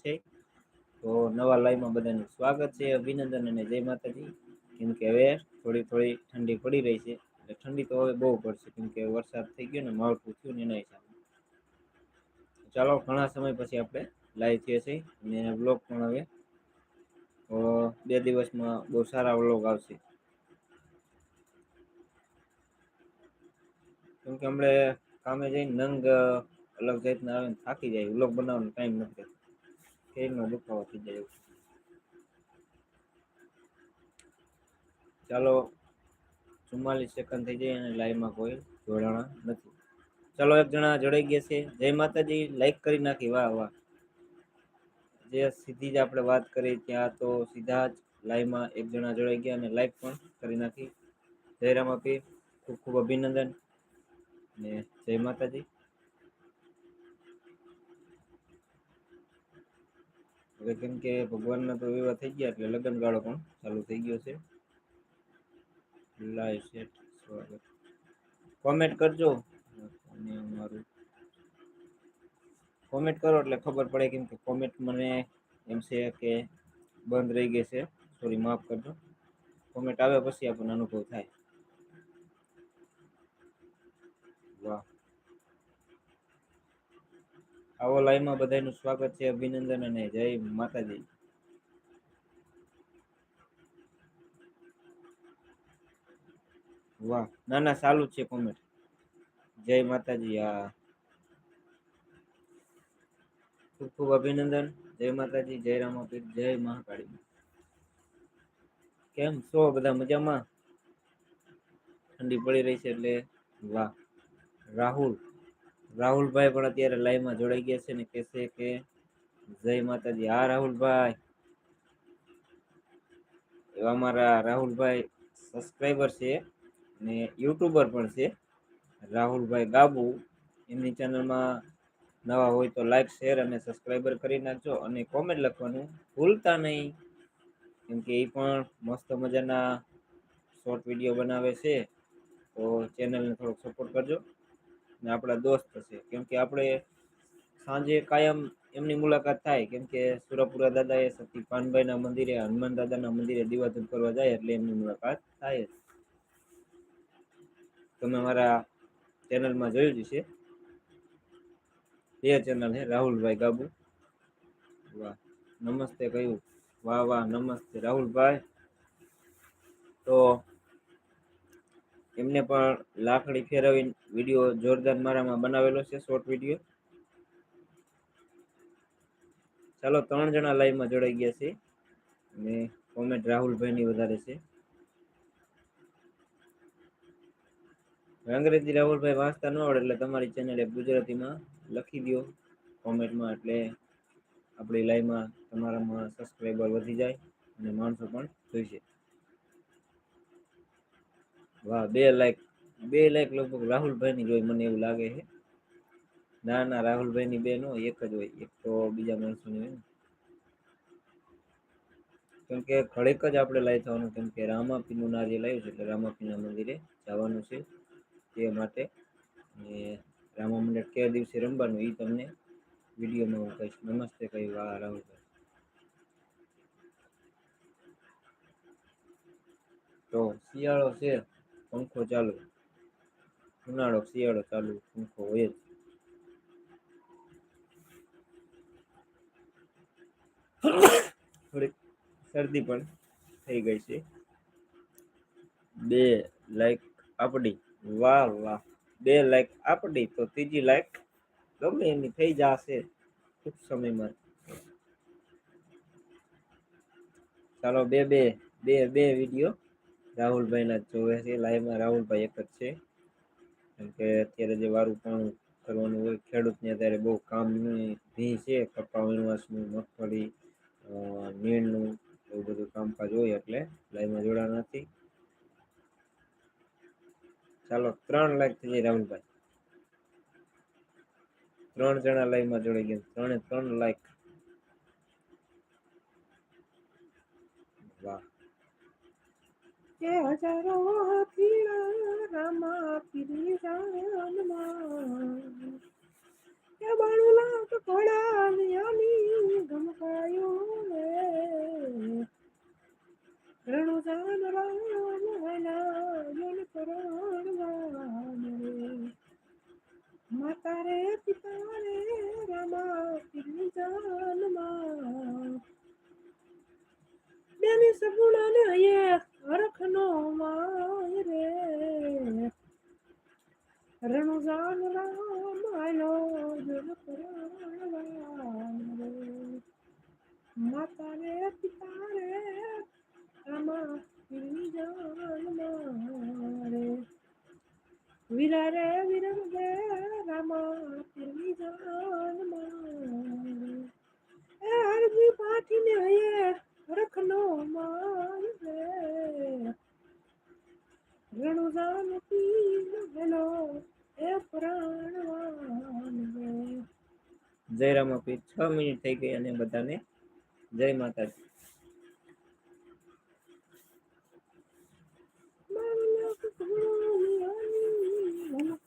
છે. તો નવા લાઈવમાં બધાનું સ્વાગત છે, અભિનંદન અને જય માતાજી. કેમ કે હવે થોડી થોડી ઠંડી પડી રહી છે, એટલે ઠંડી તો હવે બહુ પડશે, કેમ કે વરસાદ થઈ ગયો ને માવઠું થયું ને એના હિસાબે. ચાલો, ઘણા સમય પછી આપણે લાઈવ થઈએ છીએ અને બ્લોગ પણ હવે બે દિવસમાં બહુ સારા વ્લોગ આવશે. કેમ કે હમણાં કામે જઈને નંગ અલગ જાતના આવે થાકી જાય, વ્લોગ બનાવવાનો ટાઈમ નથી. રહેતો દુખાવો થઈ જાય. ચાલો ચુમ્માલીસ સેકન્ડ થઈ જાય અને લાઈવમાં કોઈ જોડાણા નથી ચાલો એક જણા જોડાઈ ગયા છે જય માતાજી લાઈક કરી નાખી વાહ વાહ જે સીધી જ આપણે વાત કરી ત્યાં તો સીધા જ લાઈવમાં એક જણા જોડાઈ ગયા અને લાઈક પણ કરી નાખી જયરામ આપી ખૂબ ખૂબ અભિનંદન ને જય માતાજી હવે કેમ કે ભગવાનના તો વિવાહ થઈ ગયા એટલે લગ્ન ગાળો પણ ચાલુ થઈ ગયો છે. લાઈવ સેટ સ્વાગત. કોમેન્ટ કરજો. અને અમારું કોમેન્ટ કરો એટલે ખબર પડે કેમ કે કોમેન્ટ મને એમ છે કે બંધ રહી ગઈ છે. સોરી માફ કરજો. કોમેન્ટ આવે પછી આપણને અનુભવ થાય વાહ આવો લાઈવમાં બધાનું સ્વાગત છે, અભિનંદન અને જય માતાજી. વાહ ના ના સારું છે કોમેન્ટ જય માતાજી, હા. ખૂબ ખૂબ અભિનંદન. જય માતાજી, જય રામાપીર, જય મહાકાળી. કેમ છો બધા મજામાં? ઠંડી પડી રહી છે એટલે, વાહ. રાહુલ રાહુલભાઈ પણ અત્યારે લાઈવમાં જોડાઈ ગયા છે ને કહેશે કે, જય માતાજી. હા, રાહુલભાઈ. એવા મારા રાહુલભાઈ સબસ્ક્રાઈબર છે ને યુટ્યુબર પણ છે. રાહુલભાઈ ગાબુ, એમની ચેનલમાં નવા હોય તો લાઈક શેર અને સબસ્ક્રાઈબર કરી નાખજો અને કોમેન્ટ લખવાનું ભૂલતા નહીં. કેમ કે એ પણ મસ્ત મજાના શોર્ટ વીડિયો બનાવે છે. તો ચેનલને થોડોક સપોર્ટ કરજો. ને આપણા દોસ્ત છે. કેમ કે આપણે સાંજે કાયમ એમની મુલાકાત થાય. કેમ કે સુરપુરા દાદા એ સતી પાનભાઈના મંદિરે, હનુમાન દાદાના મંદિરે દીવાધૂપ કરવા જાય એટલે એમની મુલાકાત થાય તમે મારા ચેનલમાં જોયું જ છે એ ચેનલ હે, રાહુલભાઈ ગાબુ. વાહ, નમસ્તે કહ્યું. વાહ વાહ, નમસ્તે રાહુલભાઈ. તો એમને પણ લાકડી ફેરવી વીડિયો જોરદાર મારામાં બનાવેલો છે શોર્ટ વીડિયો ચાલો, ત્રણ જણા લાઈવમાં જોડાઈ ગયા છે. અને કોમેન્ટ રાહુલભાઈની વધારે છે. અંગ્રેજી રાહુલભાઈ વાંચતા ન આવડે એટલે તમારી ચેનલે ગુજરાતીમાં લખી દો કોમેન્ટમાં એટલે આપણી લાઈવમાં તમારામાં સબસ્ક્રાઈબર વધી જાય અને માણસો પણ જોઈશે વાહ, બે લાખ બે લાખ લગભગ રાહુલભાઈની જ જોઈ મને એવું લાગે છે. ના ના રાહુલભાઈની બે નો એક જ હોય, એક તો બીજા માણસોની હોય ને. કેમ કે ખડેક જ આપણે લાવી થવાનું કેમ કે રામાપીનું નારિયેલ લાવ્યું છે, એટલે રામાપીના મંદિરે જવાનું છે તે માટે. ને રામા મંડળ કયા દિવસે રમવાનું એ તમને વિડીયોમાં હું કહીશ. નમસ્તે કહી વાહ, રાહુલભાઈ. તો શિયાળો છે. પંખો ચાલુ. ઉનાળો, શિયાળો ચાલુ, પંખો હોય જ. થોડીક શરદી પણ થઈ ગઈ છે. બે લાઈક આપડી. વાહ વાહ. બે લાઈક આપડી તો ત્રીજી લાઈક ગમે એની થઈ જશે. ટૂંક સમયમાં. ચાલો, બે બે બે બે વીડિયો રાહુલભાઈ ના જોવે છે. લાઈવમાં રાહુલભાઈ એક જ છે. કેમ કે અત્યારે જે વારું પણ કરવાનું હોય, ખેડૂતને અત્યારે બહુ કામ ભી છે. કપા વીણવાસનું મગફળી નીણનું, એવું બધું કામકાજ હોય એટલે લાઈવમાં જોડા નથી. ચાલો, ત્રણ લાખ થઈ જાય રાહુલભાઈ. ત્રણ જણા લાઈવમાં જોડાઈ ગયા. ત્રણે ત્રણ લાઈક કે હજારો હથિયાર રામા ફિરી રામમાં કે બાણું લાખ ઘોડા નિયાની ગમકાયો રે. રણુ જાન રામ હલા જન કરણ રામ રે માતા રે પિતા રે રામા ફિરી જાનમાં બેની સગુણા ને અહીંયા રણુજાન રામ આલો જન પરાણવાન રે માતા રે પિતા રે રામા પીરની જાન મારે વીરા રે વિરમ રે રામા પીરની જાન મારે એ હરજી પાઠીને હૈયે જયરામ આપી છ મિનિટ થઈ ગઈ અને બધાને જય માતાજી Thank you.